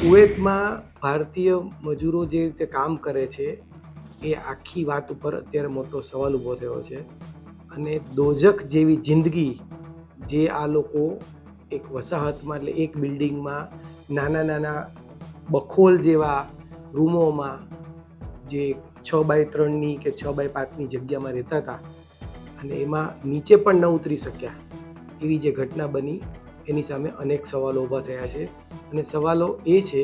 કુવૈતમાં ભારતીય મજૂરો જે રીતે કામ કરે છે, એ આખી વાત ઉપર અત્યારે મોટો સવાલ ઊભો થયો છે. અને દોજક જેવી જિંદગી જે આ લોકો એક વસાહતમાં એટલે એક બિલ્ડિંગમાં નાના નાના બખોલ જેવા રૂમોમાં જે છ બાય ત્રણની કે છ બાય પાંચની જગ્યામાં રહેતા હતા અને એમાં નીચે પણ ન ઉતરી શક્યા એવી જે ઘટના બની એની સામે અનેક સવાલો ઊભા થયા છે. અને સવાલો એ છે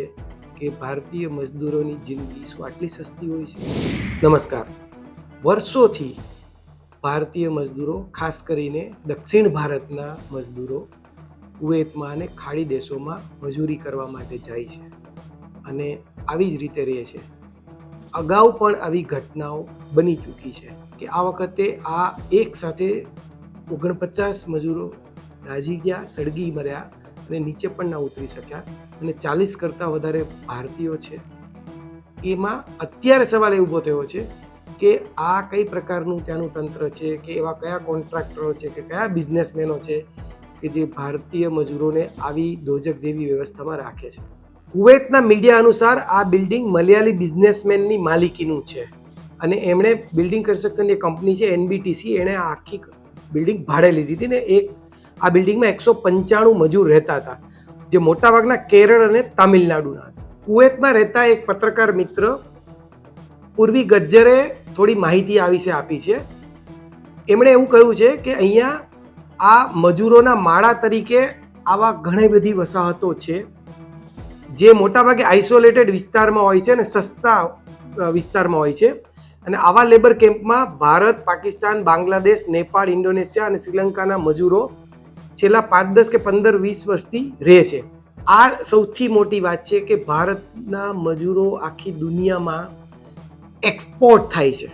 કે ભારતીય મજદૂરોની જિંદગી શું આટલી સસ્તી હોય છે? નમસ્કાર. વર્ષોથી ભારતીય મજદૂરો, ખાસ કરીને દક્ષિણ ભારતના મજદૂરો, કુવેતમાં અને ખાડી દેશોમાં મજૂરી કરવા માટે જાય છે અને આવી જ રીતે રહે છે. અગાઉ પણ આવી ઘટનાઓ બની ચૂકી છે કે આ વખતે આ એક સાથે ઓગણપચાસ મજૂરો દાઝી ગયા સળગી મર્યા અને નીચે પણ ના ઉતરી શક્યા. અને ચાલીસ કરતાં વધારે ભારતીયો છે. એમાં અત્યારે સવાલ એ ઊભો થયો છે કે આ કઈ પ્રકારનું ત્યાંનું તંત્ર છે કે એવા કયા કોન્ટ્રાક્ટરો છે કે કયા બિઝનેસમેનો છે કે જે ભારતીય મજૂરોને આવી દોજક જેવી વ્યવસ્થામાં રાખે છે. કુવૈતના મીડિયા અનુસાર આ બિલ્ડિંગ મલયાલી બિઝનેસમેનની માલિકીનું છે. અને એમણે બિલ્ડિંગ કન્સ્ટ્રક્શનની કંપની છે, એનબીટીસી, એણે આખી બિલ્ડિંગ ભાડે લીધી હતી ને એક આ બિલ્ડિંગમાં એકસો પંચાણું મજૂર રહેતા હતા, જે મોટાભાગના કેરળ અને તામિલનાડુના હતા. કુવેતમાં રહેતા એક પત્રકાર મિત્ર પૂર્વી ગજ્જરે થોડી માહિતી આ વિશે આપી છે. એમણે એવું કહ્યું છે કે અહીંયા આ મજૂરોના માળા તરીકે આવા ઘણી બધી વસાહતો છે, જે મોટાભાગે આઇસોલેટેડ વિસ્તારમાં હોય છે અને સસ્તા વિસ્તારમાં હોય છે. અને આવા લેબર કેમ્પમાં ભારત, પાકિસ્તાન, બાંગ્લાદેશ, નેપાળ, ઇન્ડોનેશિયા અને શ્રીલંકાના મજૂરો છેલ્લા પાંચ, દસ કે પંદર, વીસ વર્ષથી રહે છે. આ સૌથી મોટી વાત છે કે ભારતના મજૂરો આખી દુનિયામાં એક્સપોર્ટ થાય છે.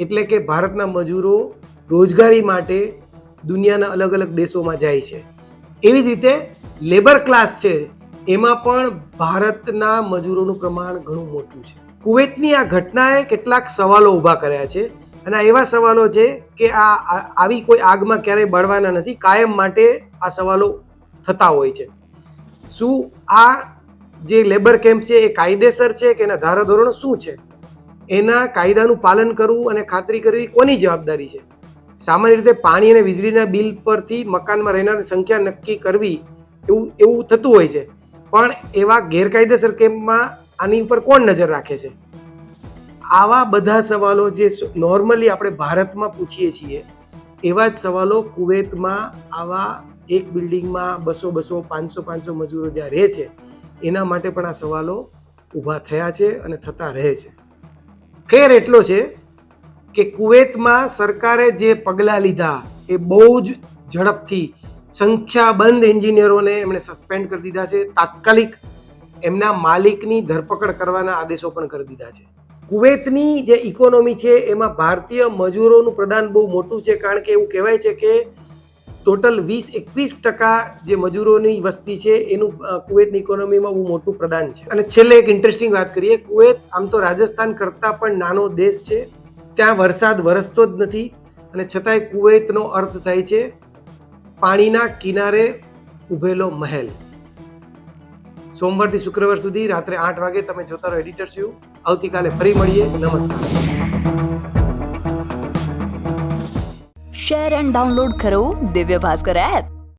એટલે કે ભારતના મજૂરો રોજગારી માટે દુનિયાના અલગ અલગ દેશોમાં જાય છે. એવી જ રીતે લેબર ક્લાસ છે, એમાં પણ ભારતના મજૂરોનું પ્રમાણ ઘણું મોટું છે. કુવૈતની આ ઘટનાએ કેટલાક સવાલો ઊભા કર્યા છે. અને એવા સવાલો છે કે આ આવી કોઈ આગમાં ક્યારેય બળવાના નથી, કાયમ માટે આ સવાલો થતા હોય છે. શું આ જે લેબર કેમ્પ છે એ કાયદેસર છે કે એના ધારાધોરણો શું છે? એના કાયદાનું પાલન કરવું અને ખાતરી કરવી કોની જવાબદારી છે? સામાન્ય રીતે પાણી અને વીજળીના બિલ પરથી મકાનમાં રહેનારની સંખ્યા નક્કી કરવી એવું એવું થતું હોય છે. પણ એવા ગેરકાયદેસર કેમ્પમાં આની ઉપર કોણ નજર રાખે છે? આવા બધા સવાલો જે નોર્મલી આપણે ભારતમાં પૂછીએ છીએ, એવા જ સવાલો કુવૈતમાં આવા એક બિલ્ડિંગમાં બસો બસો, પાંચસો પાંચસો મજૂરો જ્યાં રહે છે, એના માટે પણ આ સવાલો ઊભા થયા છે અને થતા રહે છે. ખેર એટલો છે કે કુવૈતમાં સરકારે જે પગલાં લીધા, એ બહુ જ ઝડપથી સંખ્યાબંધ એન્જિનિયરોને એમણે સસ્પેન્ડ કરી દીધા છે, તાત્કાલિક એમના માલિકની ધરપકડ કરવાના આદેશો પણ કરી દીધા છે. કુવૈતની જે ઇકોનોમી છે, એમાં ભારતીય મજૂરોનું પ્રદાન બહુ મોટું છે, કારણ કે એવું કહેવાય છે કે ટોટલ વીસ, એકવીસ ટકા જે મજૂરોની વસ્તી છે, એનું કુવૈતની ઇકોનોમીમાં બહુ મોટું પ્રદાન છે. અને છેલ્લે એક ઇન્ટરેસ્ટિંગ વાત કરીએ, કુવૈત આમ તો રાજસ્થાન કરતાં પણ નાનો દેશ છે, ત્યાં વરસાદ વરસતો જ નથી, અને છતાંય કુવૈતનો અર્થ થાય છે, પાણીના કિનારે ઊભેલો મહેલ. સોમવારથી શુક્રવાર સુધી રાત્રે આઠ વાગે તમે જોતા રહો એડિટર્સ યુ આવતીકાલે ફરી મળીએ. નમસ્કાર. શેર એન્ડ ડાઉનલોડ કરો દિવ્ય ભાસ્કર એપ